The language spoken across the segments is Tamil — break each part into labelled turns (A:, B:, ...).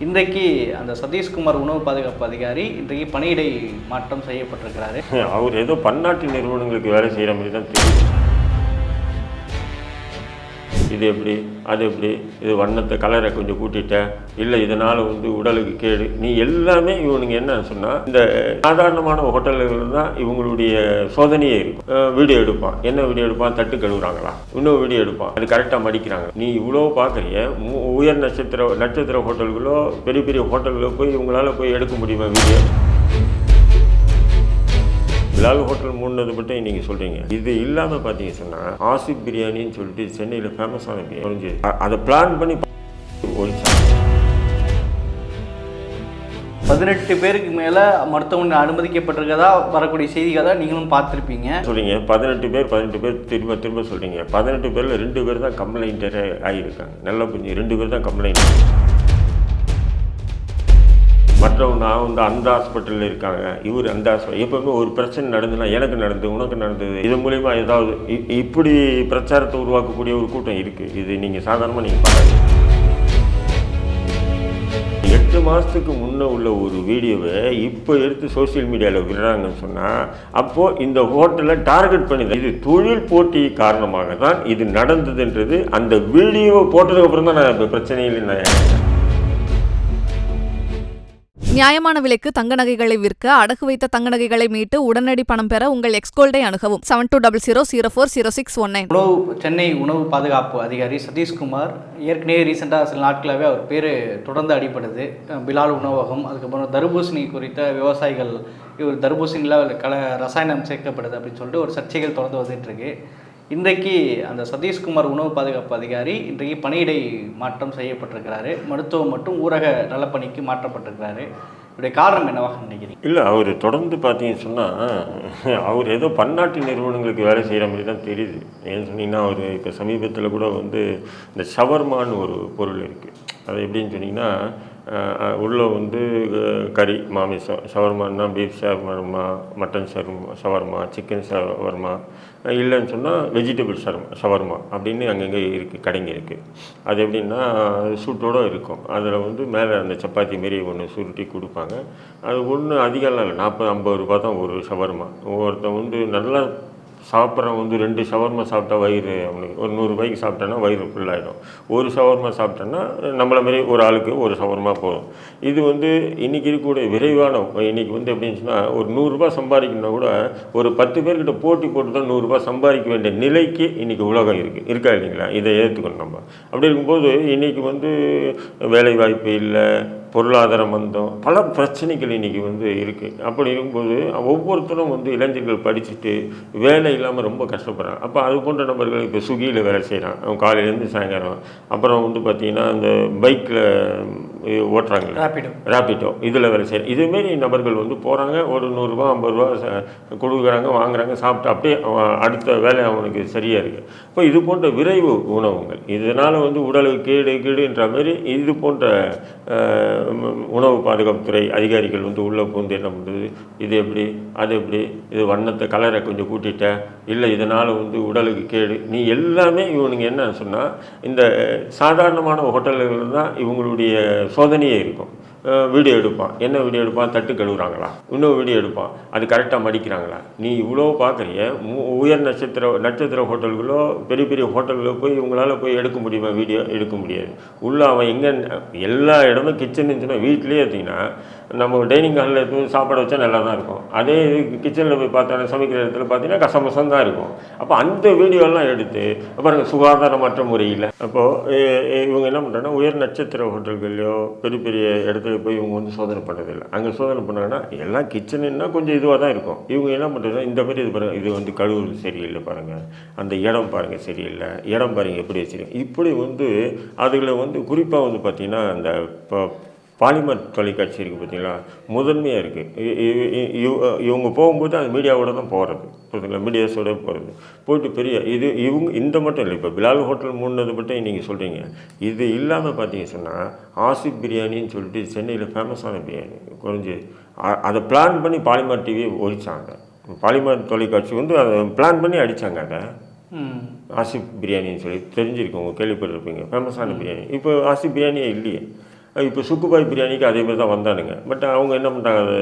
A: இன்றைக்கு அந்த சதீஷ்குமார் உணவு பாதுகாப்பு அதிகாரி இன்றைக்கு பணியிடை மாற்றம் செய்யப்பட்டிருக்கிறாரு.
B: அவர் ஏதோ பன்னாட்டு நிறுவனங்களுக்கு வேலை செய்கிற மாதிரி தான் தெரியும் இது எப்படி அது எப்படி இது வண்ணத்தை கலரை கொஞ்சம் கூட்டிட்டேன் இல்லை இதனால் வந்து உடலுக்கு கேடு. நீ எல்லாமே இவனுங்க என்ன சொன்னால் இந்த சாதாரணமான ஹோட்டல்கள் தான் இவங்களுடைய சோதனையே இருக்கும். வீடியோ எடுப்பான். என்ன வீடியோ எடுப்பான்? தட்டு கழுவுறாங்களா? இன்னும் வீடியோ எடுப்பான். அது கரெக்டாக மடிக்கிறாங்க. நீ இவ்வளோ பார்க்குறிய உயர் நட்சத்திர நட்சத்திர ஹோட்டல்களோ பெரிய பெரிய ஹோட்டல்களோ போய் இவங்களால போய் எடுக்க முடியுமா வீடியோ? பிலால் ஹோட்டல் மூணுனது மட்டும் நீங்கள் சொல்கிறீங்க இது இல்லாமல் பார்த்தீங்க சொன்னால் ஆசிப் பிரியாணின்னு சொல்லிட்டு சென்னையில் ஃபேமஸான பிரியாணி. அதை பிளான் பண்ணி
A: பதினெட்டு பேருக்கு மேலே மருத்துவமனை அனுமதிக்கப்பட்டிருக்கதா வரக்கூடிய செய்திகளை நீங்களும் பார்த்துருப்பீங்க.
B: சொல்கிறீங்க பதினெட்டு பேர் பதினெட்டு பேர் திரும்ப திரும்ப சொல்கிறீங்க பதினெட்டு பேரில் ரெண்டு பேர் தான் கம்ப்ளைண்ட்டரே ஆகியிருக்காங்க நல்லா புரிஞ்சு ரெண்டு பேர் தான் கம்ப்ளைண்ட் மற்றவங்க நான் வந்து அந்த ஹாஸ்பிட்டலில் இருக்காங்க இவர் அந்த ஹாஸ்பிட்டல் எப்போவுமே ஒரு பிரச்சனை நடந்துன்னா எனக்கு நடந்தது உனக்கு நடந்தது. இது மூலிமா ஏதாவது இப்படி பிரச்சாரத்தை உருவாக்கக்கூடிய ஒரு கூட்டம் இருக்குது இது நீங்கள் சாதாரணமாக நீங்கள் பாருங்க எட்டு மாதத்துக்கு முன்னே உள்ள ஒரு வீடியோவை இப்போ எடுத்து சோஷியல் மீடியாவில் விடுறாங்கன்னு சொன்னால் அப்போது இந்த ஹோட்டலை டார்கெட் பண்ணி இது தொழில் போட்டி காரணமாக தான் இது நடந்ததுன்றது அந்த வீடியோவை போட்டதுக்கப்புறம் தான் நான் இப்போ பிரச்சனையில் நான்
C: நியாயமான விலைக்கு தங்க நகைகளை விற்க அடகு வைத்த தங்க நகைகளை மீட்டு உடனடி பணம் பெற உங்கள் எக்ஸ்கோல்டை அணுகவும் seven two double zero zero four zero six one nine
A: உணவு சென்னை உணவு பாதுகாப்பு அதிகாரி சதீஷ்குமார் ஏற்கனவே ரீசெண்டாக சில நாட்களாகவே அவர் பேர் தொடர்ந்து அடிப்படுது பிலால் உணவகம் அதுக்கப்புறம் தர்பூசணி குறித்த விவசாயிகள் இவர் தர்பூசணியில் கல ரசாயனம் சேர்க்கப்படுது அப்படின்னு சொல்லிட்டு ஒரு சர்ச்சைகள் தொடர்ந்து வந்துட்டு இருக்கு. இன்றைக்கு அந்த சதீஷ்குமார் உணவு பாதுகாப்பு அதிகாரி இன்றைக்கு பணியிடை மாற்றம் செய்யப்பட்டிருக்கிறாரு. மருத்துவம் மற்றும் ஊரக நலப்பணிக்கு மாற்றப்பட்டிருக்கிறாரு. இதோடைய காரணம் என்னவாக நினைக்கிறீங்க?
B: இல்லை அவர் தொடர்ந்து பார்த்தீங்கன்னு சொன்னால் அவர் ஏதோ பன்னாட்டு நிறுவனங்களுக்கு வேலை செய்கிற மாதிரி தான் தெரியுது. ஏன்னு சொன்னீங்கன்னா அவர் இப்போ சமீபத்தில் கூட வந்து இந்த ஷவர்மான்னு ஒரு பொருள் இருக்குது அது எப்படின்னு சொன்னிங்கன்னா உள்ளே வந்து கறி மாமிசம் ஷவர்மான்னா beef shawarma mutton shawarma shawarma chicken shawarma இல்லைன்னு சொன்னால் வெஜிடபிள் ஷவர்மா சவர்மா அப்படின்னு அங்கங்கே இருக்குது கடைங்க இருக்குது அது எப்படின்னா சூட்டோடு இருக்கும். அதில் வந்து மேலே அந்த சப்பாத்தி மாரி ஒன்று சுருட்டி கொடுப்பாங்க. அது ஒன்று அதிகம்லாம் இல்லை நாற்பது ஐம்பது ரூபா தான் ஒரு ஷவர்மா ஒவ்வொருத்தன் வந்து நல்லா சாப்பிட்றவன் வந்து ரெண்டு ஷவர்மா சாப்பிட்டா வயிறு அவனுக்கு ஒரு நூறுரூபாய்க்கு சாப்பிட்டான்னா வயிறு ஃபுல்லாகிடும் ஒரு ஷவர்மா சாப்பிட்டோன்னா நம்மள மாரி ஒரு ஆளுக்கு ஒரு ஷவர்மா போதும். இது வந்து இன்றைக்கி இருக்கக்கூடிய விரைவான இன்றைக்கி வந்து எப்படின்னு சொன்னால் ஒரு நூறுரூபா சம்பாதிக்கணும்னா கூட ஒரு பத்து பேர்கிட்ட போட்டி போட்டு தான் நூறுரூபா சம்பாதிக்க வேண்டிய நிலைக்கு இன்றைக்கி உலகம் இருக்குது இருக்கா இல்லைங்களா? இதை ஏற்றுக்கணும் நம்ம. அப்படி இருக்கும்போது இன்றைக்கி வந்து வேலை வாய்ப்பு இல்லை பொருளாதார மந்தம் பல பிரச்சனைகள் இன்றைக்கி வந்து இருக்குது அப்படி இருக்கும்போது ஒவ்வொருத்தரும் வந்து இளைஞர்கள் படிச்சுட்டு வேலை இல்லாமல் ரொம்ப கஷ்டப்படுறாங்க. அப்போ அது போன்ற நபர்கள் இப்போ ஸ்விக்கியில் வேலை செய்கிறான் அவன் காலையிலேருந்து சாயங்காலம். அப்புறம் வந்து பார்த்திங்கன்னா அந்த பைக்கில் ஓட்டுறாங்க.
A: ரேப்பிடோ
B: ரேப்பிட்டோ இதில் வேலை செய்கிறேன் இதுமாரி நபர்கள் வந்து போகிறாங்க ஒரு நூறுரூவா ஐம்பது ரூபா கொடுக்குறாங்க வாங்குறாங்க சாப்பிட்டு அப்படியே அவன் அடுத்த வேலை அவனுக்கு சரியாக இருக்குது இப்போ இது போன்ற விரைவு உணவுகள் இதனால் வந்து உடலுக்கு கேடு கேடுன்ற மாதிரி இது போன்ற உணவு பாதுகாப்புத்துறை அதிகாரிகள் வந்து உள்ளே பூந்து என்ன பண்ணுறது இது எப்படி அது எப்படி? இது வண்ணத்தை கலரை கொஞ்சம் கூட்டிட்டேன் இல்லை இதனால் வந்து உடலுக்கு கேடு. நீ எல்லாமே இவனுங்க என்ன சொன்னால் இந்த சாதாரணமான ஹோட்டல்கள் தான் இவங்களுடைய சோதனையே இருக்கும். வீடியோ எடுப்பான். என்ன வீடியோ எடுப்பான்? தட்டு கழுவுறாங்களா? இன்னும் வீடியோ எடுப்பான். அது கரெக்டாக மடிக்கிறாங்களா? நீ இவ்வளோ பார்க்குறிய உயர் நட்சத்திர நட்சத்திர ஹோட்டல்களோ பெரிய பெரிய ஹோட்டல்களோ போய் இவங்களால் போய் எடுக்க முடியுமா? வீடியோ எடுக்க முடியாது. உள்ள அவன் எங்கே எல்லா இடமும் கிச்சன் இருந்துச்சுன்னா வீட்டிலேயே எடுத்திங்கன்னா நம்ம டைனிங் ஹாலில் எடுத்து சாப்பாடு வச்சா நல்லா தான் இருக்கும். அதே இது கிச்சனில் போய் பார்த்தா சமைக்கிற இடத்துல பார்த்தீங்கன்னா கசமசம் தான் இருக்கும். அப்போ அந்த வீடியோலாம் எடுத்து பாருங்கள் சுகாதாரமற்ற முறையில். அப்போது இவங்க என்ன பண்ணுறாங்கன்னா உயர் நட்சத்திர ஹோட்டல்கள்லையோ பெரிய பெரிய இடத்துல போய் இவங்க வந்து சோதனை பண்ணுறதில்லை அங்கே சோதனை பண்ணாங்கன்னா எல்லாம் கிச்சனுன்னா கொஞ்சம் இதுவாக தான் இருக்கும். இவங்க என்ன பண்ணுறது இந்த மாதிரி இது பாருங்கள் இது வந்து கழுவுறது சரியில்லை பாருங்கள் அந்த இடம் பாருங்கள் சரியில்லை. இடம் பாருங்கள் எப்படி வச்சுருக்கேன் இப்படி வந்து அதுகளை வந்து குறிப்பாக வந்து பார்த்திங்கன்னா அந்த இப்போ பாலிமர் தொலைக்காட்சி இருக்குது பார்த்தீங்களா? முதன்மையாக இருக்குது இவங்க போகும்போது அந்த மீடியாவோட தான் போகிறது புரியுதுங்களா? மீடியாஸோட போகிறது போயிட்டு பெரிய இது இவங்க இந்த மட்டும் இல்லை. இப்போ பிலால் ஹோட்டல் மூணுனது மட்டும் நீங்கள் சொல்கிறீங்க இது இல்லாமல் பார்த்தீங்க சொன்னால் ஆசிப் பிரியாணின்னு சொல்லிட்டு சென்னையில் ஃபேமஸான பிரியாணி. குறைஞ்சி அதை பிளான் பண்ணி பாலிமர் டிவி ஒழிச்சாங்க. பாலிமர் தொலைக்காட்சி வந்து அதை பிளான் பண்ணி அடித்தாங்க அதை. ஆசிப் பிரியாணின்னு சொல்லி தெரிஞ்சிருக்கோங்க கேள்விப்பட்டிருப்பீங்க. ஃபேமஸான பிரியாணி. இப்போ ஆசிப் பிரியாணியே இல்லையே. இப்போ சுக்குபாய் பிரியாணிக்கு அதே மாதிரி தான் வந்தானுங்க. பட் அவங்க என்ன பண்ணிட்டாங்க அதை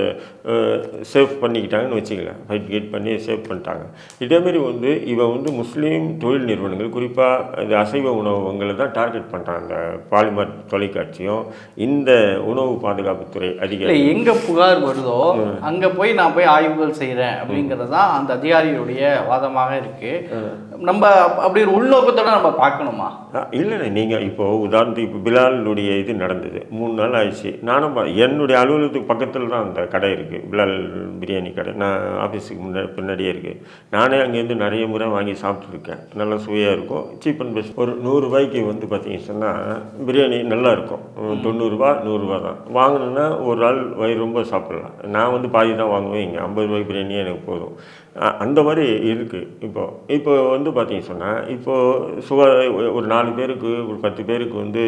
B: சேவ் பண்ணிக்கிட்டாங்கன்னு வச்சுக்கலாம் ஃபைட் கேட் பண்ணி சேவ் பண்ணிட்டாங்க. இதேமாரி வந்து இவன் வந்து முஸ்லீம் தொழில் நிறுவனங்கள் குறிப்பாக இந்த அசைவ உணவகங்களை தான் டார்கெட் பண்ணுறான் அந்த பாலிமர் தொலைக்காட்சியும் இந்த உணவு பாதுகாப்புத்துறை அதிகாரி.
A: எங்கே புகார் வருதோ அங்கே போய் நான் போய் ஆய்வுகள் செய்கிறேன் அப்படிங்கிறது தான் அந்த அதிகாரியுடைய வாதமாக இருக்குது நம்ம அப்- அப்படி ஒரு உள்நோக்கத்தோட நம்ம பார்க்கணுமா?
B: இல்லைண்ணே நீங்கள் இப்போது உதாரணத்துக்கு இப்போ பிலாலுடைய இது நடந்தது. மூணு நாள் ஆயிடுச்சு. நானும் என்னுடைய அலுவலகத்துக்கு பக்கத்தில் தான் அந்த கடை இருக்குது பிலால் பிரியாணி கடை. நான் ஆஃபீஸுக்கு முன்னாடி பின்னாடியே இருக்குது நானே அங்கேருந்து நிறைய முறை வாங்கி சாப்பிட்ருக்கேன் நல்லா சுவையாக இருக்கும். Cheap and best. ஒரு நூறுரூபாய்க்கு வந்து பார்த்தீங்கன்னு சொன்னால் பிரியாணி நல்லா இருக்கும். தொண்ணூறுரூவா நூறுரூவா தான். வாங்கினேன்னா ஒரு ஆள் வயிறு ரொம்ப சாப்பிடலாம். நான் வந்து பாதி தான் வாங்குவேன். இங்கே ஐம்பது ரூபாய்க்கு பிரியாணியே எனக்கு போதும். அந்த மாதிரி இருக்குது இப்போ இப்போ வந்து பார்த்தீங்க சொன்னால் இப்போது சுகா ஒரு நாலு பேருக்கு ஒரு பத்து பேருக்கு வந்து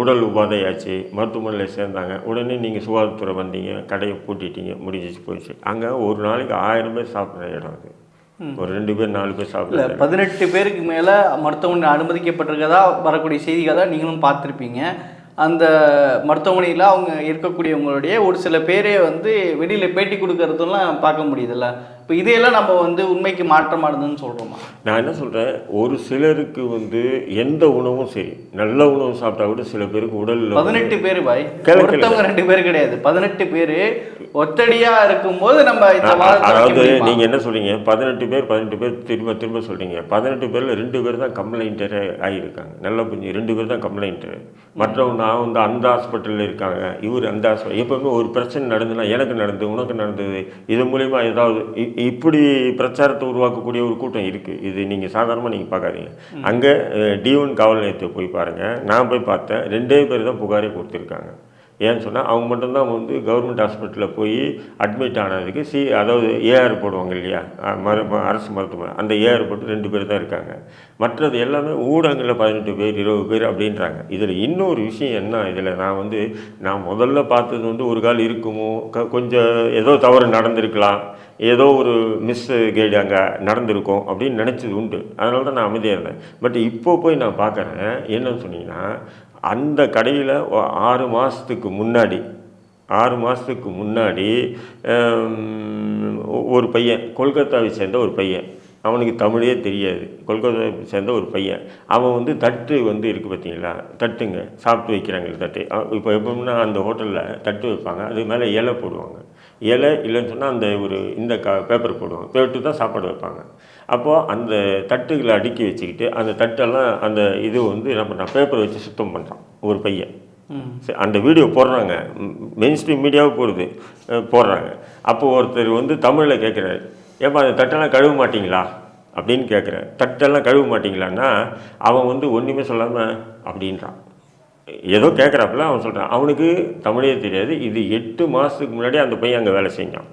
B: உடல் உபாதையாச்சு மருத்துவமனையில் சேர்ந்தாங்க. உடனே நீங்கள் சுகாதாரத்துறை வந்தீங்க கடையை பூட்டிட்டீங்க முடிஞ்சிச்சு போயிடுச்சு. அங்கே ஒரு நாளைக்கு ஆயிரம் பேர் சாப்பிட்ற இடம் அது. ஒரு ரெண்டு பேர் நாலு பேர் இடம்.
A: பதினெட்டு பேருக்கு மேலே மருத்துவமனை அனுமதிக்கப்பட்டிருக்கதா வரக்கூடிய செய்திகளை தான் நீங்களும் பார்த்துருப்பீங்க. அந்த மருத்துவமனையில் அவங்க இருக்கக்கூடியவங்களுடைய ஒரு சில பேரே வந்து வெளியில் பேட்டி கொடுக்கறதெல்லாம் பார்க்க முடியுதுல்ல. இப்போ இதையெல்லாம் நம்ம வந்து உண்மைக்கு மாற்றமானதுன்னு சொல்கிறோமா
B: நான் என்ன சொல்கிறேன் ஒரு சிலருக்கு வந்து எந்த உணவும் சரி நல்ல உணவு சாப்பிட்டா கூட சில பேருக்கு உடலில்
A: பதினெட்டு பேர் பாய். ஒருத்தவங்க ரெண்டு பேர் கிடையாது. பதினெட்டு பேர் ஒத்தடியா இருக்கும்போது நம்ம
B: அதாவது? நீங்கள் என்ன சொல்றீங்க? பதினெட்டு பேர் பதினெட்டு பேர் திரும்ப திரும்ப சொல்றீங்க. பதினெட்டு பேரில் ரெண்டு பேர் தான் கம்ப்ளைண்டரே ஆகியிருக்காங்க நல்லா புரிஞ்சு ரெண்டு பேர் தான் கம்ப்ளைண்ட்டு மற்றவங்க நான் வந்து அந்த ஹாஸ்பிட்டலில் இருக்காங்க. இவர் அந்த ஹாஸ்பிட்டல் எப்பவுமே ஒரு பிரச்சனை நடந்துன்னா எனக்கு நடந்தது உனக்கு நடந்தது. இது மூலிமா ஏதாவது இப்படி பிரச்சாரத்தை உருவாக்கக்கூடிய ஒரு கூட்டம் இருக்குது இது நீங்கள் சாதாரணமாக நீங்கள் பார்க்காதீங்க. அங்கே டி ஒன் காவல் நிலையத்தை போய் பாருங்கள் நான் போய் பார்த்தேன். ரெண்டே பேர் தான் புகாரே கொடுத்துருக்காங்க. ஏன்னு சொன்னால் அவங்க மட்டும்தான் வந்து கவர்மெண்ட் ஹாஸ்பிட்டலில் போய் அட்மிட் ஆனதுக்கு சி அதாவது ஏஆர் போடுவாங்க இல்லையா? மரு அரசு மருத்துவமனை. அந்த ஏஆர் போட்டு ரெண்டு பேர் தான் இருக்காங்க. மற்றது எல்லாமே ஊடகங்களில் பதினெட்டு பேர் இருபது பேர் அப்படின்றாங்க. இதில் இன்னொரு விஷயம் என்ன? இதில் நான் வந்து நான் முதல்ல பார்த்தது வந்து ஒரு கால் இருக்குமோ? க- கொஞ்சம் ஏதோ தவறு நடந்திருக்கலாம். ஏதோ ஒரு மிஸ் கைடு அங்கே நடந்திருக்கும் அப்படின்னு நினச்சது உண்டு. அதனால தான் நான் அமைதியாக இருந்தேன். பட் இப்போ போய் நான் பார்க்குறேன் என்னன்னு சொன்னீங்கன்னா அந்த கடையில் ஆறு மாதத்துக்கு முன்னாடி ஆறு மாதத்துக்கு முன்னாடி ஒரு பையன் கொல்கத்தாவை சேர்ந்த ஒரு பையன். அவனுக்கு தமிழே தெரியாது. கொல்கத்தாவை சேர்ந்த ஒரு பையன். அவன் வந்து தட்டு வந்து இருக்குது பார்த்தீங்களா? தட்டுங்க சாப்பிட்டு வைக்கிறாங்க தட்டு. இப்போ எப்படின்னா அந்த ஹோட்டலில் தட்டு வைப்பாங்க. அது மேலே இலை போடுவாங்க. இலை இல்லைன்னு சொன்னால் அந்த ஒரு இந்த க பேப்பர் போடுவாங்க. போட்டு தான் சாப்பாடு வைப்பாங்க. அப்போது அந்த தட்டுகளை அடுக்கி வச்சுக்கிட்டு அந்த தட்டெல்லாம் அந்த இது வந்து என்ன பண்ணுறான் பேப்பர் வச்சு சுத்தம் பண்ணுறான் ஒரு பையன். அந்த வீடியோ போடுறாங்க. மெயின் ஸ்ட்ரீம் மீடியாவை போடுது. போடுறாங்க. அப்போ ஒருத்தர் வந்து தமிழில் கேட்குறாரு. ஏப்பா அந்த தட்டெல்லாம் கழுவ மாட்டீங்களா? அப்படின்னு கேட்குறாரு. தட்டெல்லாம் கழுவ மாட்டீங்களான்னா அவன் வந்து ஒன்றுமே சொல்லாமல் அப்படின்றான். ஏதோ கேட்குறாப்புல அவன் சொல்கிறான் அவனுக்கு தமிழே தெரியாது இது எட்டு மாதத்துக்கு முன்னாடி அந்த பையன் அங்கே வேலை செஞ்சான்.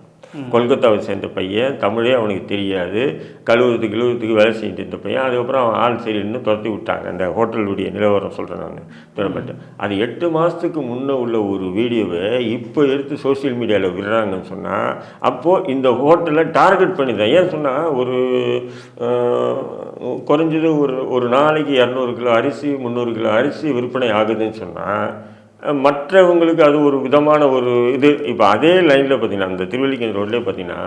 B: கொல்கத்தாவை சேர்ந்த பையன். தமிழே அவனுக்கு தெரியாது. கழுவுறதுக்கு கிழுவுறதுக்கு வேலை செஞ்சுட்டு இருந்த பையன். அதுக்கப்புறம் அவன் ஆள் சரின்னு துரத்தி விட்டாங்க. அந்த ஹோட்டலுடைய நிலவரம் சொல்கிறேன் நான். துறப்பட்டு அது எட்டு மாதத்துக்கு முன்னே உள்ள ஒரு வீடியோவை இப்போ எடுத்து சோஷியல் மீடியாவில் விடுறாங்கன்னு சொன்னால் அப்போது இந்த ஹோட்டலை டார்கெட் பண்ணி தான் ஏன் சொன்னால் ஒரு குறைஞ்சது ஒரு ஒரு நாளைக்கு இரநூறு கிலோ அரிசி முந்நூறு கிலோ அரிசி விற்பனை ஆகுதுன்னு சொன்னால் மற்றவங்களுக்கு அது ஒரு விதமான ஒரு இது. இப்போ அதே லைனில் பார்த்தீங்கன்னா அந்த திருவள்ளிக்கன் ரோட்லேயே பார்த்தீங்கன்னா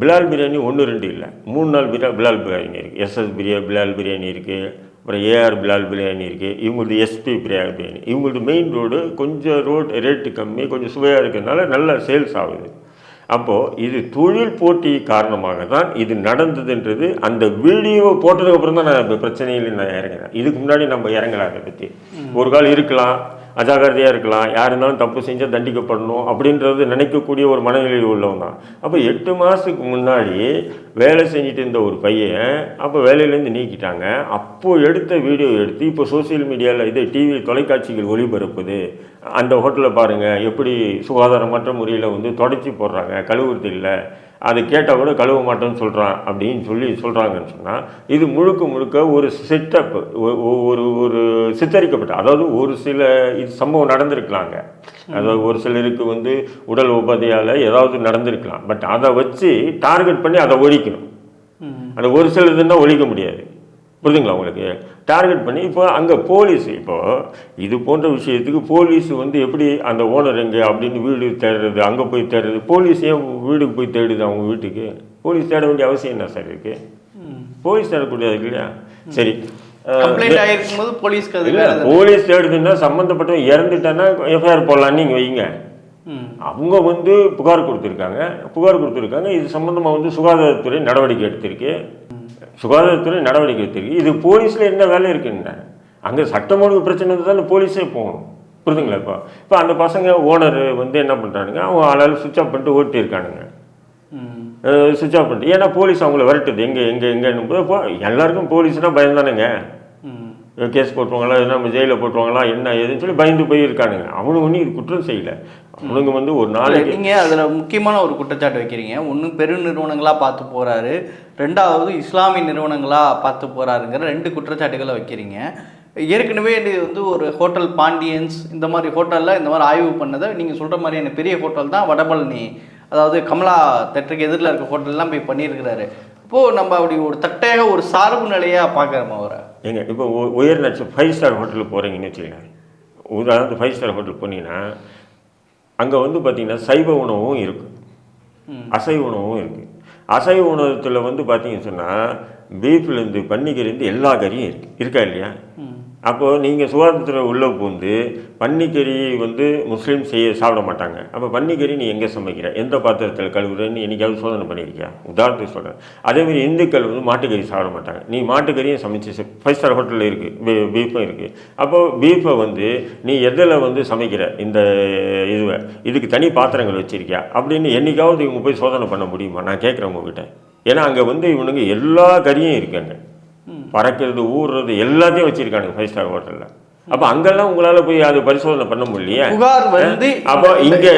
B: பிலால் பிரியாணி ஒன்று ரெண்டு இல்லை. மூணு நாள் பிரியா பிலால் பிரியாணி இருக்குது எஸ்எஸ் பிரியா பிலால் பிரியாணி இருக்குது அப்புறம் ஏஆர் பிலால் பிரியாணி இருக்குது இவங்களது எஸ்பி பிரியாணி பிரியாணி. இவங்களது மெயின் ரோடு கொஞ்சம் ரோட் ரேட்டு கம்மி கொஞ்சம் சுவையாக இருக்கிறதுனால நல்ல சேல்ஸ் ஆகுது. அப்போது இது தொழில் போட்டி காரணமாக தான் இது நடந்ததுன்றது அந்த வீடியோ போட்டதுக்கப்புறம் தான் நான் இப்போ பிரச்சனையில் நான் இறங்குறேன். இதுக்கு முன்னாடி நம்ம இறங்கலாம் அதை பற்றி ஒரு கால் இருக்கலாம். அஜாகிரதையாக இருக்கலாம். யார் இருந்தாலும் தப்பு செஞ்சால் தண்டிக்கப்படணும் அப்படின்றது நினைக்கக்கூடிய ஒரு மனநிலையில் உள்ளவன் தான். அப்போ எட்டு மாதத்துக்கு முன்னாடி வேலை செஞ்சுட்டு இருந்த ஒரு பையன் அப்போ வேலையிலேருந்து நீக்கிட்டாங்க. அப்போது எடுத்த வீடியோ எடுத்து இப்போ சோசியல் மீடியாவில் இது டிவி தொலைக்காட்சிகள் ஒளிபரப்புது. அந்த ஹோட்டலில் பாருங்கள் எப்படி சுகாதாரமற்ற முறையில் வந்து தொடச்சி போடுறாங்க கழுவுறது இல்லை. அது கேட்டால் கூட கழுவ மாட்டேன்னு சொல்கிறான் அப்படின்னு சொல்லி சொல்கிறாங்கன்னு சொன்னால் இது முழுக்க முழுக்க ஒரு செட்டப் ஒரு ஒரு சித்தரிக்கப்பட்ட அதாவது ஒரு சில இது சம்பவம் நடந்திருக்கலாங்க. அதாவது ஒரு சிலருக்கு வந்து உடல் உபாதையால் ஏதாவது நடந்திருக்கலாம். பட் அதை வச்சு டார்கெட் பண்ணி அதை ஒழிக்கணும். அந்த ஒரு சிலதுன்னா ஒழிக்க முடியாது. புரியுதுங்களா உங்களுக்கு? டார்கெட் பண்ணி இப்போ அங்கே போலீஸ் இப்போ இது போன்ற விஷயத்துக்கு போலீஸ் வந்து எப்படி அந்த ஓனர் எங்கே அப்படின்னு வீடு தேடுறது அங்கே போய் தேடுறது போலீஸ் ஏன் வீடுக்கு போய் தேடுது அவங்க வீட்டுக்கு? போலீஸ் தேட வேண்டிய அவசியம் என்ன சார் இருக்கு? போலீஸ் தேடக்கூடியது இல்லையா? சரி
A: தானே.
B: போலீஸ் தேடுதுன்னா சம்மந்தப்பட்டவன் இறந்துட்டான்னா எஃப்ஐஆர் போடலான்னு நீங்கள் வைங்க. அவங்க வந்து புகார் கொடுத்துருக்காங்க. புகார் கொடுத்துருக்காங்க. இது சம்மந்தமாக வந்து சுகாதாரத்துறை நடவடிக்கை எடுத்திருக்கு. சுகாதாரத்துறை நடவடிக்கை எடுத்திருக்கு. இது போலீஸில் என்ன வேலை இருக்குன்னு அங்கே சட்டம் ஒழுங்கு பிரச்சனை இருந்தால் தானே போலீஸே போகணும். புரிதுங்களா இப்போ? இப்போ அந்த பசங்க ஓனர் வந்து என்ன பண்ணுறானுங்க அவங்க ஆளால் சுவிட்ச் ஆஃப் பண்ணிட்டு ஓட்டி இருக்கானுங்க.
A: ம்.
B: சுவிட்ச் ஆஃப் பண்ணிட்டு ஏன்னா போலீஸ் அவங்கள விரட்டுது. எங்கே எங்கே எங்கேன்னு போது இப்போ எல்லாருக்கும் போலீஸ்னால் பயந்தானுங்க. கேஸ் போட்டுருவாங்களா நம்ம ஜெயிலில் போட்டுருவாங்களா என்ன ஏதுன்னு சொல்லி பயந்து போய் இருக்கானுங்க அவனுங்க ஒன்றும் இது குற்றம் செய்யல. அவனுங்க வந்து ஒரு நாளைக்கு
A: நீங்க அதுல முக்கியமான ஒரு குற்றச்சாட்டு வைக்கிறீங்க. ஒண்ணு பெரு நிறுவனங்களா பார்த்து போறாரு. ரெண்டாவது இஸ்லாமிய நிறுவனங்களா பார்த்து போறாருங்கிற ரெண்டு குற்றச்சாட்டுகளை வைக்கிறீங்க. ஏற்கனவே இது வந்து ஒரு ஹோட்டல் பாண்டியன்ஸ் இந்த மாதிரி ஹோட்டல்ல இந்த மாதிரி ஆய்வு பண்ணதை நீங்க சொல்ற மாதிரியான பெரிய ஹோட்டல் தான் வடபழனி. அதாவது கமலா தேட்டருக்கு எதிரில் இருக்க ஹோட்டல்லாம் போய் பண்ணியிருக்கிறாரு. இப்போ நம்ம அப்படி ஒரு தட்டையாக ஒரு சார்பு நிலையா பார்க்குறோம் அவரை?
B: ஏங்க இப்போ உயர் நட்ச ஃபைவ் ஸ்டார் ஹோட்டலுக்கு போகிறீங்கன்னு வச்சுக்கோங்க. உதாரணத்துக்கு ஃபைவ் ஸ்டார் ஹோட்டல் போனீங்கன்னா அங்கே வந்து பார்த்தீங்கன்னா சைவ உணவும் இருக்குது. அசைவ உணவும் இருக்குது அசைவ உணவத்தில் வந்து பார்த்தீங்கன்னு சொன்னால் பீஃப்லேருந்து பன்னிக்கிலேருந்து எல்லா கறியும் இருக்குது இருக்கா இல்லையா? அப்போது நீங்கள் சுகாதாரத்துறை உள்ளே பூந்து பன்னிக்கறி வந்து முஸ்லீம் செய்ய சாப்பிட மாட்டாங்க. அப்போ பன்னிக்கறி நீ எங்கே சமைக்கிற? எந்த பாத்திரத்தில் கழுவுறன்னு என்னைக்காவது சோதனை பண்ணியிருக்கியா உதாரணத்துக்கு சொல்கிறேன் அதேமாதிரி இந்துக்கள் வந்து மாட்டுக்கறி சாப்பிட மாட்டாங்க. நீ மாட்டுக்கறியும் சமைச்சு ஃபைவ் ஸ்டார் ஹோட்டலில் இருக்குது பீஃபும் இருக்குது அப்போது பீஃபை வந்து நீ எதில் வந்து சமைக்கிற? இந்த இதுவை இதுக்கு தனி பாத்திரங்கள் வச்சுருக்கியா? அப்படின்னு என்னைக்காவது இவங்க போய் சோதனை பண்ண முடியுமா? நான் கேட்குறேன் உங்ககிட்ட. ஏன்னா அங்கே வந்து இவனுங்க எல்லா கறியும் இருக்காங்க பறக்கிறது ஊறுறது எல்லாத்தையும் வச்சிருக்கானுங்க ஃபைவ் ஸ்டார் ஹோட்டலில் அப்போ அங்கெல்லாம் உங்களால் போய் அது பரிசோதனை பண்ண முடியலையே?
A: புகார் வந்து
B: அப்போ இங்கே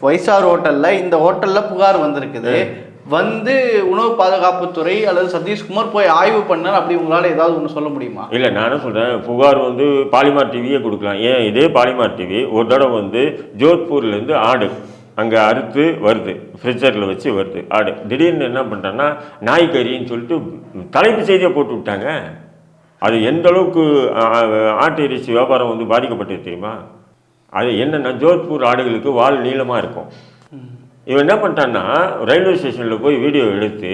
A: ஃபைவ் ஸ்டார் ஹோட்டல்ல இந்த ஹோட்டல்ல புகார் வந்திருக்குது. வந்து உணவு பாதுகாப்புத்துறை அல்லது சதீஷ்குமார் போய் ஆய்வு பண்ணார். அப்படி உங்களால ஏதாவது ஒன்று சொல்ல முடியுமா?
B: இல்லை நானும் சொல்கிறேன் புகார் வந்து பாலிமார் டிவியே கொடுக்கலாம். ஏன் இதே பாலிமார் டிவி ஒரு தடவை வந்து ஜோத்பூர்லேருந்து ஆடு. அங்கே அறுத்து வருது. ஃப்ரிட்ஜரில் வச்சு வருது. ஆடு. திடீர்னு என்ன பண்ணிட்டான்னா நாய்க்கறின்னு சொல்லிட்டு தலைப்பு செய்தியை போட்டு விட்டாங்க. அது எந்த அளவுக்கு ஆட்டு இறைச்சி வியாபாரம் வந்து பாதிக்கப்பட்டது தெரியுமா? அது என்னென்னா ஜோத்பூர் ஆடுகளுக்கு வால் நீளமாக இருக்கும். இவன் என்ன பண்ணிட்டான்னா ரயில்வே ஸ்டேஷனில் போய் வீடியோ எடுத்து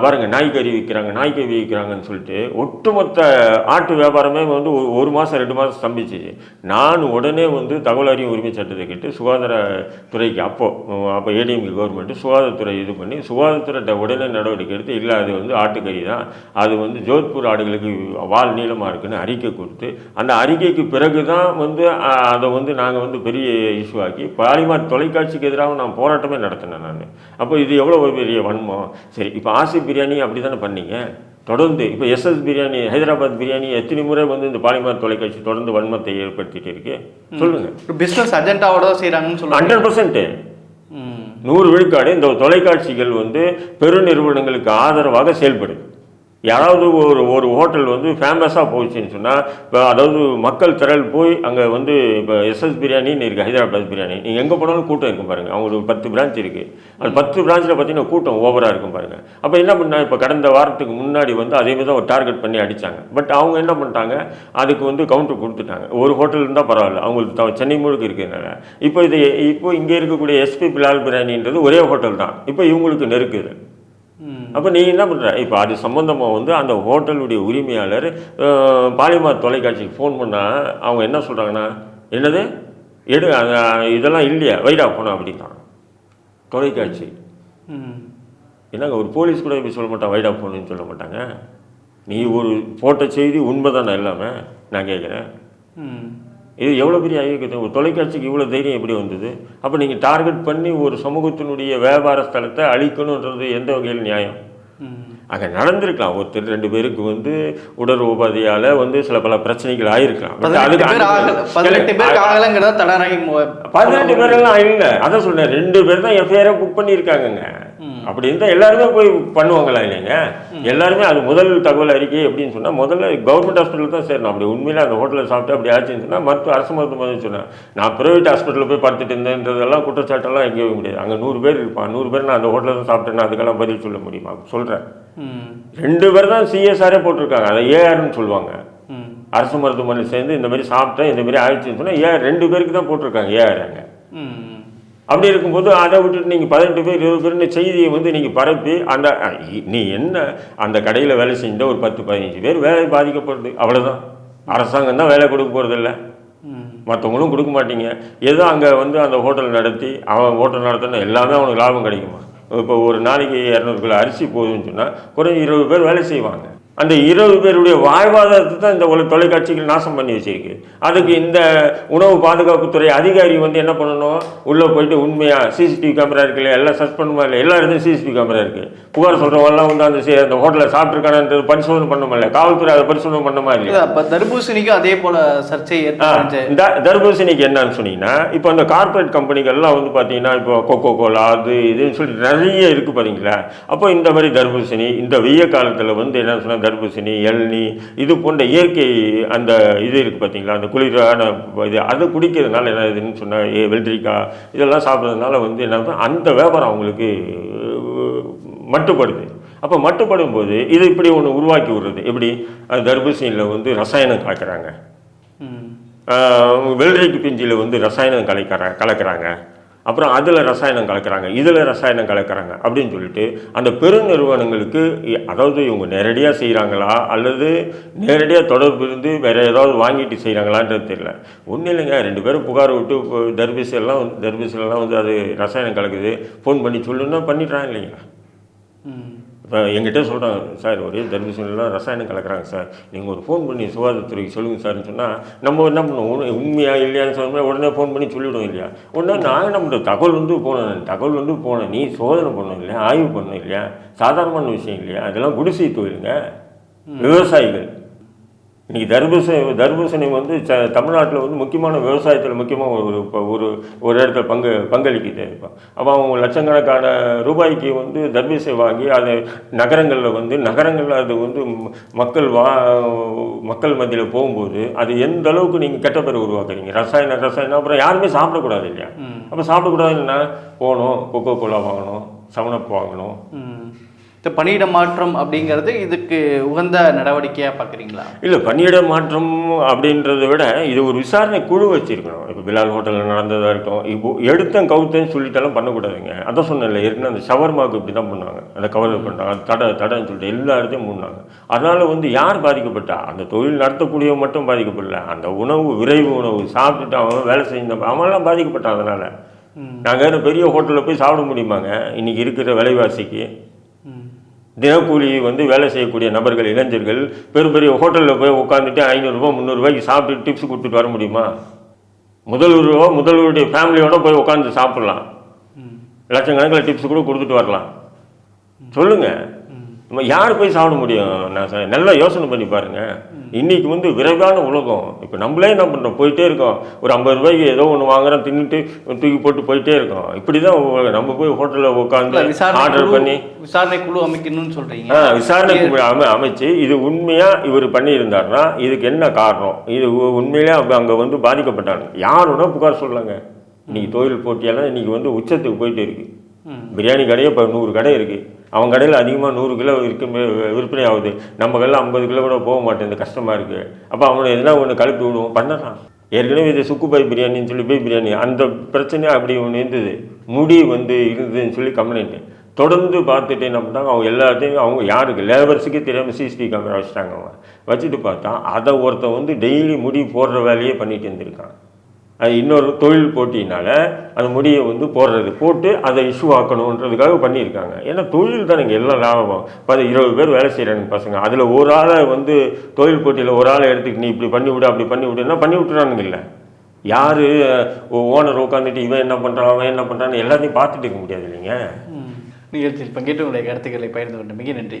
B: பாருங்க நாய்க்கறி விற்கிறாங்க நாய்க்கறி விற்கிறாங்கன்னு சொல்லிட்டு ஒட்டுமொத்த ஆட்டு வியாபாரமே வந்து ஒரு- ஒரு மாதம் ரெண்டு மாதம் ஸ்தம்பிச்சு. நான் உடனே வந்து தகவல் அறியும் உரிமை சட்டத்தை கேட்டு சுகாதாரத்துறைக்கு அப்போது அப்போ ஏடிஎம்கே கவர்மெண்ட்டு சுகாதாரத்துறை இது பண்ணி சுகாதாரத்துறை உடனே நடவடிக்கை எடுத்து இல்லை அது வந்து ஆட்டுக்கறி தான். அது வந்து ஜோத்பூர் ஆடுகளுக்கு வால் நீளமாக இருக்குன்னு அறிக்கை கொடுத்து அந்த அறிக்கைக்கு பிறகு தான் வந்து அதை வந்து நாங்கள் வந்து பெரிய இஷ்யூ ஆக்கி பாலிமார் தொலைக்காட்சிக்கு எதிராக நான் போராட்டமே நடத்தினேன் நான். அப்போ இது எவ்வளோ ஒரு பெரிய வன்மம்? சரி இப்போ ஆசிப் பிரியாணி அப்படி தானே பண்ணீங்க? தொடர்ந்து இப்போ எஸ்எஸ் பிரியாணி ஹைதராபாத் பிரியாணி எத்தனை முறை வந்து இந்த பாலிமார் தொலைக்காட்சி தொடர்ந்து வன்மத்தை ஏற்படுத்திட்டு இருக்கு? சொல்லுங்கள்
A: ஒரு பிஸ்னஸ் அஜெண்டாவோட தான் செய்கிறாங்கன்னு
B: ஹண்ட்ரட் பர்சன்ட்டு
A: ம்.
B: நூறு விழுக்காடு இந்த தொலைக்காட்சிகள் வந்து பெருநிறுவனங்களுக்கு ஆதரவாக செயல்படுது. யாராவது ஒரு ஒரு ஹோட்டல் வந்து ஃபேமஸாக போச்சுன்னு சொன்னால் இப்போ அதாவது மக்கள் திரள் போய் அங்கே வந்து இப்போ எஸ்எஸ் பிரியாணின்னு இருக்குது ஹைதராபாத் பிரியாணி. நீங்கள் எங்கே போனாலும் கூட்டம் இருக்கும் பாருங்கள் அவங்களுக்கு ஒரு பத்து பிரான்ச் இருக்குது அந்த பத்து பிரான்ச்சில் பார்த்தீங்கன்னா கூட்டம் ஓவராக இருக்கும் பாருங்கள் அப்போ என்ன பண்ணால் இப்போ கடந்த வாரத்துக்கு முன்னாடி வந்து அதே மாதிரி தான் ஒரு டார்கெட் பண்ணி அடித்தாங்க பட் அவங்க என்ன பண்ணிட்டாங்க அதுக்கு வந்து கவுண்டர் கொடுத்துட்டாங்க. ஒரு ஹோட்டல் இருந்தால் பரவாயில்ல. அவங்களுக்கு த- சென்னை முழுக்க இருக்கிறதுனால. இப்போ இது இப்போ இங்கே இருக்கக்கூடிய எஸ்பி பிலால் பிரியாணின்றது ஒரே ஹோட்டல் தான். இப்போ இவங்களுக்கு நெருக்குது. அப்போ நீ என்ன பண்ணுற இப்போ அது சம்மந்தமாக வந்து அந்த ஹோட்டலுடைய உரிமையாளர் பாலிமார் தொலைக்காட்சிக்கு ஃபோன் பண்ணால் அவங்க என்ன சொல்கிறாங்கன்னா என்னது? எடு அஹ், இதெல்லாம் இல்லையா வைடா போனா அப்படின்றாங்க. தொலைக்காட்சி. என்னங்க ஒரு போலீஸ் கூட இப்படி சொல்ல மாட்டான் வைடா போகணுன்னு சொல்ல மாட்டாங்க? நீ ஒரு போட்ட செய்தி உண்மை தானே எல்லாமே நான் கேட்குறேன்.
A: ம்.
B: இது எவ்வளோ பெரிய ஐயக்கத்தை ஒரு தொலைக்காட்சிக்கு இவ்வளோ தைரியம் எப்படி வந்தது? அப்போ நீங்கள் டார்கெட் பண்ணி ஒரு சமூகத்தினுடைய வியாபார ஸ்தலத்தை அழிக்கணுன்றது எந்த வகையில் நியாயம்? அங்கே நடந்திருக்கலாம். ஒருத்தர் ரெண்டு பேருக்கு வந்து உடல் உபாதையால் வந்து சில பல பிரச்சனைகள் ஆயிருக்கலாம்.
A: பதினெட்டு பேர்
B: பேரெல்லாம் இல்லை. அதான் சொல்றேன். ரெண்டு பேர் தான் எஃப்ஐஆரை புக் பண்ணியிருக்காங்கங்க. அப்படி இருந்தால் எல்லாருமே போய் பண்ணுவாங்களா இல்லைங்க? எல்லாருமே அது முதல் தகவல் அறிக்கை எப்படின்னு சொன்னால் முதல்ல கவர்மெண்ட் ஹாஸ்பிட்டல் தான் சேரணும். அப்படி உண்மையில அந்த ஹோட்டலில் சாப்பிட்டு அப்படி ஆச்சுன்னு சொன்னால் மருத்துவ அரசு மருத்துவமனை சொன்னேன். நான் ப்ரைவேட் ஹாஸ்பிட்டலில் போய் படுத்துட்டு இருந்தேன்றதெல்லாம் குற்றச்சாட்டெல்லாம் எங்கேயும் முடியாது அங்கே நூறு பேர் இருப்பான் நூறு பேர் நான் அந்த ஹோட்டலில் தான் சாப்பிட்டேன்னா அதுக்கெல்லாம் பதில் சொல்ல முடியுமா? சொல்கிறேன் ரெண்டு பேர் தான் சிஎஸ்ஆரே போட்டிருக்காங்க. அதை ஏஆர்னு சொல்லுவாங்க. அரசு மருத்துவமனை சேர்ந்து இந்த மாதிரி சாப்பிட்டேன் இந்த மாதிரி ஆயிடுச்சுன்னு சொன்னால் ஏ ரெண்டு பேருக்கு தான் போட்டிருக்காங்க ஏஆர் அங்கே. அப்படி இருக்கும்போது அதை விட்டுட்டு நீங்கள் பதினெட்டு பேர் இருபது பேர்னு செய்தியை வந்து நீங்கள் பரப்பி அந்த நீ என்ன அந்த கடையில் வேலை செஞ்ச ஒரு பத்து பதினஞ்சு பேர் வேலை பாதிக்கப்படுது. அவ்வளோதான் அரசாங்கம் தான் வேலை கொடுக்க போகிறதில்ல மற்றவங்களும் கொடுக்க மாட்டீங்க. ஏதோ அங்கே வந்து அந்த ஹோட்டல் நடத்தி அவன் ஹோட்டல் நடத்தின எல்லாமே அவனுக்கு லாபம் கிடைக்குமா? இப்போ ஒரு நாளைக்கு இரநூறு கிலோ அரிசி போகுதுன்னு சொன்னால் குறைஞ்ச இருபது பேர் வேலை செய்வாங்க. அந்த இருபது பேருடைய வாழ்வாதாரத்தை தான் இந்த உல தொலைக்காட்சிகள் நாசம் பண்ணி வச்சிருக்கு. அதுக்கு இந்த உணவு பாதுகாப்புத்துறை அதிகாரி வந்து என்ன பண்ணணும்? உள்ளே போயிட்டு உண்மையாக சிசிடிவி கேமரா இருக்குல்ல எல்லாம் சர்ச் பண்ணுமா இல்லை எல்லா இடத்துலையும் சிசிடிவி கேமரா இருக்குது புகார் சொல்கிறவங்கலாம் வந்து அந்த அந்த ஹோட்டலில் சாப்பிட்ருக்கானன்றது பரிசோதனை பண்ணுமா இல்லை காவல்துறை அதை பரிசோதனை இல்லையா?
A: இல்ல, அப்ப தர்பூசணிக்கும் அதே போல சர்ச்சை
B: தர்பூசணிக்கு என்னன்னு சொன்னீங்கன்னா இப்போ அந்த கார்ப்பரேட் கம்பெனிகள்லாம் வந்து பார்த்தீங்கன்னா இப்போ கொக்கோ கோலா அது இதுன்னு சொல்லி நிறைய இருக்குது பாத்தீங்களா? அப்போ இந்த மாதிரி தர்பூசணி இந்த வெய்ய காலத்தில் வந்து என்ன சொன்னால் தர்பூசணி இளநி இது போன்ற இயற்கை அந்த இது இருக்குது பார்த்தீங்களா? அந்த குளிரான இது அதை குடிக்கிறதுனால என்ன இதுன்னு சொன்னால் வெள்ளரிக்காய் இதெல்லாம் சாப்பிட்றதுனால வந்து என்ன அந்த வியாபாரம் அவங்களுக்கு மட்டுப்படுது. அப்போ மட்டுப்படும் போது இது இப்படி ஒன்று உருவாக்கி விடுறது எப்படி? தர்பூசணியில் வந்து ரசாயனம் கலக்கிறாங்க. வெள்ளரிக்கு பிஞ்சில் வந்து ரசாயனம் கலக்கிற கலக்கிறாங்க. அப்புறம் அதில் ரசாயனம் கலக்கிறாங்க இதில் ரசாயனம் கலக்கிறாங்க அப்படின்னு சொல்லிட்டு அந்த பெருநிறுவனங்களுக்கு இ- அதாவது இவங்க நேரடியாக செய்கிறாங்களா அல்லது நேரடியாக தொடர்பு இருந்து வேறு ஏதாவது வாங்கிட்டு செய்கிறாங்களான்றது தெரியல. ஒன்றும் இல்லைங்க ரெண்டு பேரும் புகார் விட்டு இப்போ தர்பீஸ் எல்லாம் வந்து எல்லாம் வந்து அது ரசாயனம் கலக்குது. ஃபோன் பண்ணி சொல்லுன்னா பண்ணிடுறாங்க இல்லைங்க
A: ம்.
B: இப்போ எங்கிட்ட சொல்கிறாங்க சார் ஒரே தர்பூசணிலாம் ரசாயனம் கலக்குறாங்க சார். நீங்கள் ஒரு ஃபோன் பண்ணி சுகாதாரத்துறைக்கு சொல்லுங்கள் சார்னு சொன்னால் நம்ம என்ன பண்ணுவோம்? உண்மை- உண்மையா இல்லையான்னு சொன்னால் உடனே ஃபோன் பண்ணி சொல்லிவிடுவோம் இல்லையா? உடனே நான் என்ன பண்ணுறேன் தகவல் வந்து போனேன் தகவல் வந்து போனேன் நீ சோதனை பண்ணணும் இல்லையா? ஆய்வு பண்ணணும் இல்லையா? சாதாரணமான விஷயம் இல்லையா? அதெல்லாம் குடிசை தொழிலுங்க. விவசாயிகள். இன்னைக்கு தர்பூசணி தர்பூசணி வந்து ச தமிழ்நாட்டில் வந்து முக்கியமான விவசாயத்தில் முக்கியமாக ஒரு இப்போ ஒரு ஒரு இடத்துல பங்கு பங்களிக்குது. இப்போ அப்போ அவங்க லட்சக்கணக்கான ரூபாய்க்கு வந்து தர்பூசணி வாங்கி அதை நகரங்களில் வந்து நகரங்களில் அது வந்து மக்கள் வா மக்கள் மத்தியில் போகும்போது அது எந்த அளவுக்கு நீங்கள் கெட்ட பேர் உருவாக்குறீங்க? ரசாயன ரசாயனம் அப்புறம் யாருமே சாப்பிடக்கூடாது இல்லையா. அப்போ சாப்பிடக்கூடாதுன்னா போகணும் கொக்கோ கோலா வாங்கணும் செவனப் வாங்கணும்.
A: இந்த பணியிட மாற்றம் அப்படிங்கிறது இதுக்கு உகந்த நடவடிக்கையாக பார்க்குறீங்களா?
B: இல்லை பணியிட மாற்றம் அப்படின்றத விட இது ஒரு விசாரணை குழு வச்சிருக்கணும். இப்போ பிலால் ஹோட்டலில் நடந்ததாக இருக்கும் இப்போ எடுத்தேன் கவுத்தேன்னு சொல்லிட்டாலும் பண்ணக்கூடாதுங்க. அதான் சொன்னேன்ல ஏற்கனவே அந்த ஷவர்மாவுக்கு இப்படி தான் பண்ணாங்க அந்த கவர் பண்ணாங்க அது தடை தடைன்னு சொல்லிட்டு எல்லா இடத்தையும் மூடினாங்க அதனால் வந்து யார் பாதிக்கப்பட்டா? அந்த தொழில் நடத்தக்கூடியவன் மட்டும் பாதிக்கப்படல. அந்த உணவு விரைவு உணவு சாப்பிட்டுட்டு அவன் வேலை செஞ்ச அவன்லாம் பாதிக்கப்பட்டான் அதனால். நாங்கள் பெரிய ஹோட்டலில் போய் சாப்பிட முடியுமாங்க? இன்றைக்கி இருக்கிற விலைவாசிக்கு. தினக்கூலி வந்து வேலை செய்யக்கூடிய நபர்கள் இளைஞர்கள் பெரும் பெரிய ஹோட்டலில் போய் உட்காந்துட்டு ஐநூறுரூவா முந்நூறுரூவாய்க்கு சாப்பிட்டு டிப்ஸ் கொடுத்துட்டு வர முடியுமா? முதல்வரோ முதல்வருடைய ஃபேமிலியோட போய் உட்காந்து சாப்பிட்லாம். லட்சக்கணக்கில் டிப்ஸ் கூட கொடுத்துட்டு வரலாம். சொல்லுங்கள் நம்ம யார் போய் சாப்பிட முடியும்? நான் நல்லா யோசனை பண்ணி பாருங்க. இன்னைக்கு வந்து விரைவான உலகம். இப்போ நம்மளே என்ன பண்ணுறோம் போயிட்டே இருக்கோம். ஒரு ஐம்பது ரூபாய்க்கு ஏதோ ஒன்று வாங்குறோம் தின்னுட்டு தூக்கி போட்டு போயிட்டே இருக்கோம். இப்படி தான். நம்ம போய் ஹோட்டலில் உட்காந்து ஆர்டர் பண்ணி
A: விசாரணை குழு அமைக்கணும்னு சொல்றீங்க.
B: ஆ விசாரணை குழு அமை அமைச்சு இது உண்மையாக இவர் பண்ணியிருந்தாருன்னா இதுக்கு என்ன காரணம்? இது உண்மையிலே அங்கே வந்து பாதிக்கப்பட்டாங்க. யாரோட புகார் சொல்லலாங்க. இன்னைக்கு தொழில் போட்டியெல்லாம் இன்னைக்கு வந்து உச்சத்துக்கு போயிட்டு இருக்கு.
A: ம்.
B: பிரியாணி கடையே இப்போ நூறு கடை இருக்குது அவன் கடையில் அதிகமாக நூறு கிலோ இருக்கு விற்பனை ஆகுது. நம்ம கடையில் ஐம்பது கிலோ கூட போக மாட்டேங்குது கஷ்டமாக இருக்குது அப்போ அவனை எதனா ஒன்று கலப்பி விடுவோம் பண்ணலாம். ஏற்கனவே இது சுக்குபாய் பிரியாணின்னு சொல்லி போய் பிரியாணி. அந்த பிரச்சனையாக அப்படி ஒன்று இருந்தது. முடி வந்து இருந்ததுன்னு சொல்லி கம்ப்ளைண்ட் தொடர்ந்து பார்த்துட்டு என்ன பண்ணாங்க அவங்க எல்லாத்தையும் அவங்க யாருக்கு? லேபர்ஸுக்கே தெரியாமல் சிசிடிவி கேமரா வச்சுட்டாங்க அவங்க. வச்சுட்டு பார்த்தா அதை ஒருத்தன் வந்து டெய்லி முடி போடுற வேலையே பண்ணிட்டு இருந்திருக்கான். அது இன்னொரு தொழில் போட்டினால் அந்த முடியை வந்து போடுறது போட்டு அதை இஷ்யூ ஆக்கணுன்றதுக்காக பண்ணியிருக்காங்க. ஏன்னா தொழில் தான் இங்கே எல்லாம் லாபம். இப்போ அது இருபது பேர் வேலை செய்கிறாங்க பசங்க. அதில் ஒரு ஆளை வந்து தொழில் போட்டியில் ஒரு ஆளை எடுத்துக்கிட்டு நீ இப்படி பண்ணி விடு அப்படி பண்ணி விடுன்னா பண்ணி விட்டுறானுங்க இல்லை. யார் ஓனர் உட்காந்துட்டு இவன் என்ன பண்ணுறான் அவன் என்ன பண்ணுறான்னு எல்லாத்தையும் பார்த்துட்டு இருக்க முடியாது இல்லைங்க.
A: நிகழ்ச்சியில் பங்கேற்று உங்களுடைய கருத்துக்களை பகிர்ந்து கொண்ட மிக நன்றி.